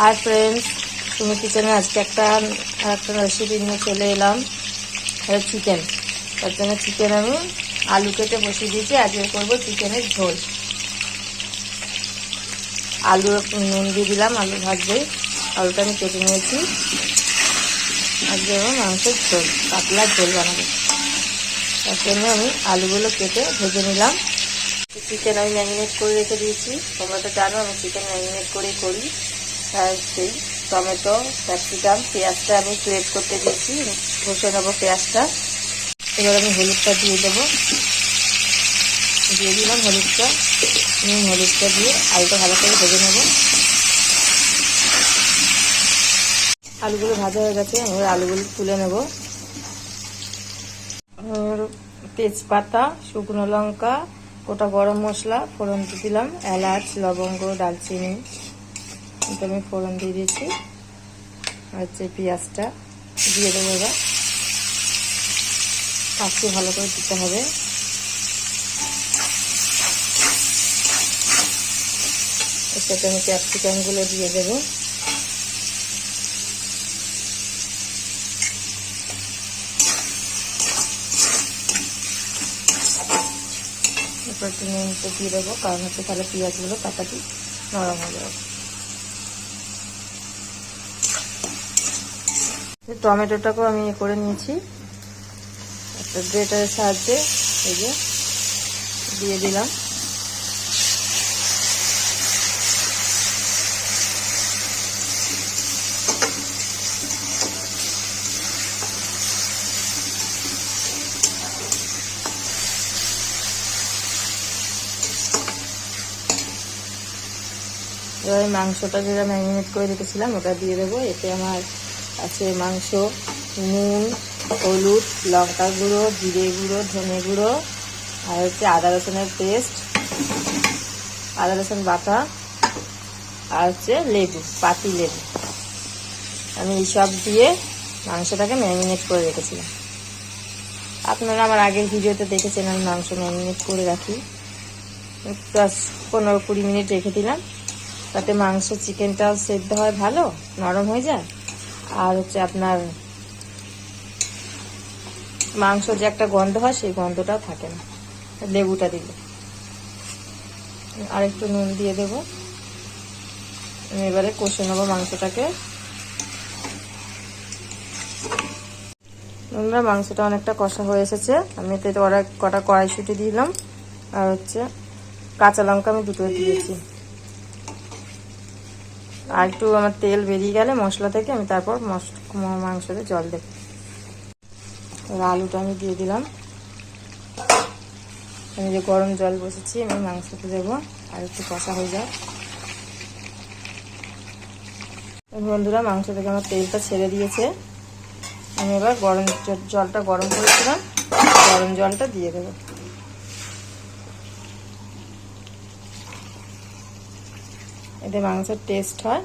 Hi friends তুমি কিচেনে আজকে একটা একটা রেসিপি নিয়ে চলে এলাম। চিকেন তার জন্য চিকেন আমি আলু কেটে বসিয়ে দিয়েছি আজকে করব চিকেনের ঝোল। আলু নুন দিয়ে দিলাম, আলু ভাজবে। আলুটা আমি কেটে নিয়েছি। আজকে আমার মাংসের ঝোল, পাতলা ঝোল বানাবো। তার জন্য আমি আলুগুলো কেটে ভেজে নিলাম। চিকেন আমি ম্যারিনেট করে রেখে দিয়েছি। তোমরা তো জানো, আমি চিকেন ম্যারিনেট করেই করি। আর সেই টমেটো, ক্যাপসিকাম, পেঁয়াজটা আমি প্লেট করতে দিয়েছি। ঘষে নেব পেঁয়াজটা। এবার আমি হলুদটা দিয়ে দেবো। দিয়ে দিলাম হলুদটা। নুন, হলুদটা দিয়ে আলুটা ভালো করে ভেজে নেব। আলুগুলো ভাজা হয়ে গেছে, এবার আলুগুলো তুলে নেব। তেজপাতা, শুকনো লঙ্কা, গোটা গরম মশলা, ফোড়ন দিলাম, এলাচ, লবঙ্গ দালচিনি এটা আমি ফোড়ন দিয়ে দিয়েছি। আর হচ্ছে পেঁয়াজটা দিয়ে দেবো এবার। পাঁচটি ভালো করে দিতে হবে। এর আমি ক্যাপসিকামগুলো দিয়ে দেবো। একটু নুনটা দিয়ে দেবো, কারণ হচ্ছে তাহলে পেঁয়াজগুলো তাড়াতাড়ি নরম হয়ে যাবে। টমেটোটাকেও আমি ইয়ে করে নিয়েছি। একটা গ্রেটারের সাহায্যে এই যে দিয়ে দিলাম। এবার মাংসটা যেটা ম্যারিনেট করে রেখেছিলাম, ওটা দিয়ে দেবো। এতে আমার আছে মাংস, নুন, হলুদ, লঙ্কা গুঁড়ো, জিরে গুঁড়ো, ধনে গুঁড়ো, আর হচ্ছে আদা রসুনের পেস্ট, আদা রসুন বাটা, আর হচ্ছে লেবু, পাতি লেবু। আমি এইসব দিয়ে মাংসটাকে ম্যারিনেট করে রেখেছিলাম। আপনারা আমার আগের ভিডিওতে দেখেছেন, আমি মাংস ম্যারিনেট করে রাখি। দশ পনেরো কুড়ি মিনিট রেখে দিলাম। তাতে মাংস চিকেনটাও সেদ্ধ হয় ভালো, নরম হয়ে যায়। আর হচ্ছে আপনার মাংস যে একটা গন্ধ হয়, সেই গন্ধটাও থাকে না। লেবুটা দিলে। আর একটু নুন দিয়ে দেব। এবারে কষে নেব মাংসটাকে। আমরা মাংসটা অনেকটা কষা হয়ে এসেছে। আমি এতে কটা কড়াইশুটি দিলাম। আর হচ্ছে কাঁচা লঙ্কা আমি দুটো দিয়েছি। আর একটু আমার তেল বেরিয়ে গেলে মশলা থেকে আমি তারপর মাংসতে জল দেব। আলুটা আমি দিয়ে দিলাম। আমি যে গরম জল বসেছি, আমি মাংসতে দেবো। আর একটু কষা হয়ে যায় বন্ধুরা, মাংস থেকে আমার তেলটা ছেড়ে দিয়েছে। আমি এবার গরম জলটা গরম করেছিলাম। গরম জলটা দিয়ে দেবো। এতে মাংসের টেস্ট হয়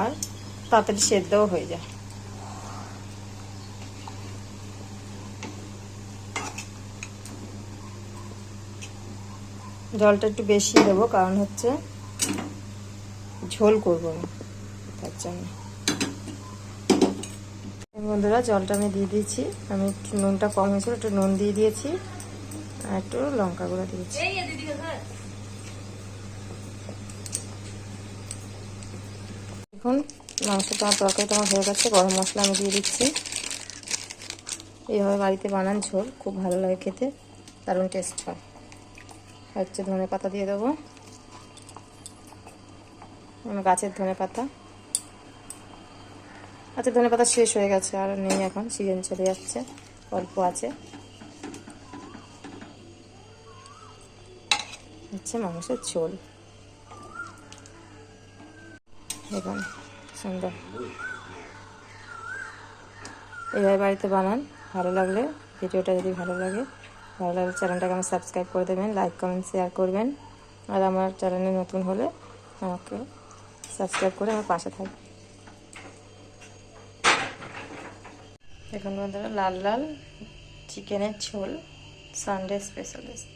আর তাড়াতাড়ি সেদ্ধও হয়ে যায়। জলটা একটু বেশি দেবো কারণ হচ্ছে ঝোল করব আমি তার জন্য। বন্ধুরা, জলটা আমি দিয়ে দিয়েছি। আমি একটু নুনটা কম হয়েছিল, একটু নুন দিয়ে দিয়েছি আর একটু লঙ্কা গুঁড়ো দিয়েছি। এখন মাংসটা আমার তরকারিটা আমার হয়ে গেছে, গরম মশলা আমি দিয়ে দিচ্ছি। এইভাবে বাড়িতে বানান ঝোল, খুব ভালো লাগে খেতে, দারুণ টেস্ট হয়। হচ্ছে ধনে পাতা দিয়ে দেবো। গাছের ধনে পাতা। আচ্ছা ধনে পাতা শেষ হয়ে গেছে, আর নেই এখন, সিজন চলে যাচ্ছে অল্প আছে। হচ্ছে মাংসের ঝোল। দেখুন সুন্দর। এইভাবে বাড়িতে বানান, ভালো লাগলে, ভিডিওটা যদি ভালো লাগে, ভালো লাগলে চ্যানেলটাকে আমার সাবস্ক্রাইব করে দেবেন, লাইক, কমেন্ট, শেয়ার করবেন, আর আমার চ্যানেলে নতুন হলে আমাকে সাবস্ক্রাইব করে আমার পাশে থাকবে এখন বন্ধুরা, লাল লাল চিকেনের ঝোল সানডে স্পেশালিস্ট